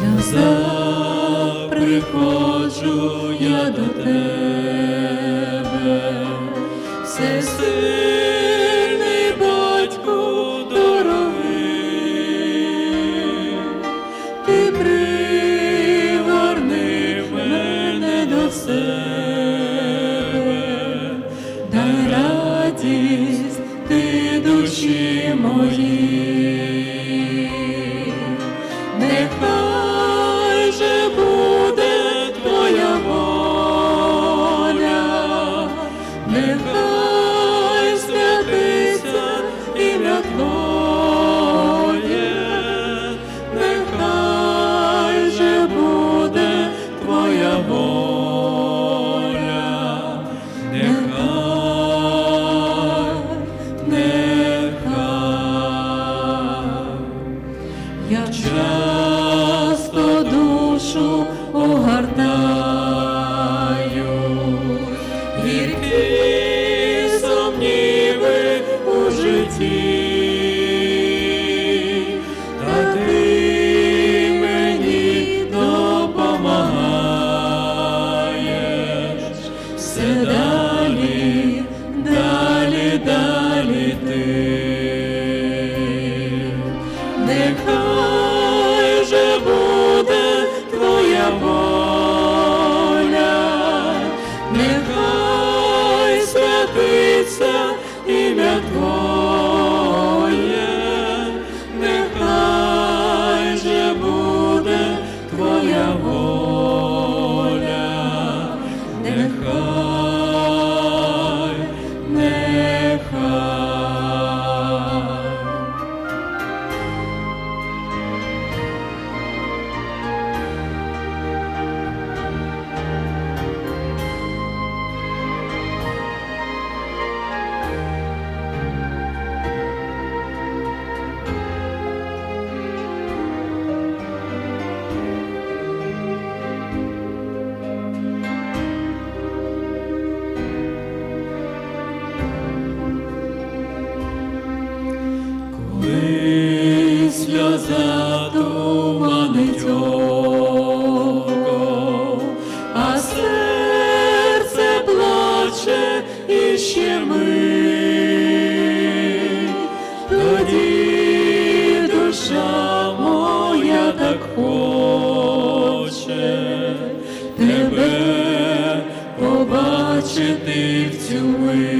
сльоза приходжу я до тебе, всесильний батьку дорогий, ти пригорни мене до себе, дай радість ти душі моїй, Нехай же буде твоя воля, і ми, тоді душа моя так хоче тебе побачити в цю мить.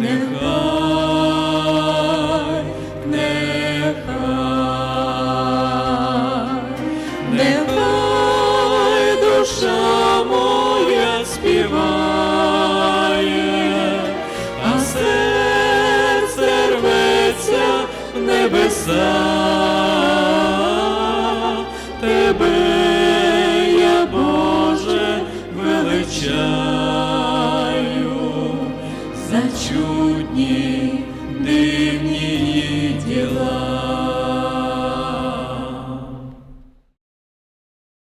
Нехай, нехай. Нехай душа моя співає, а серце небеса. you.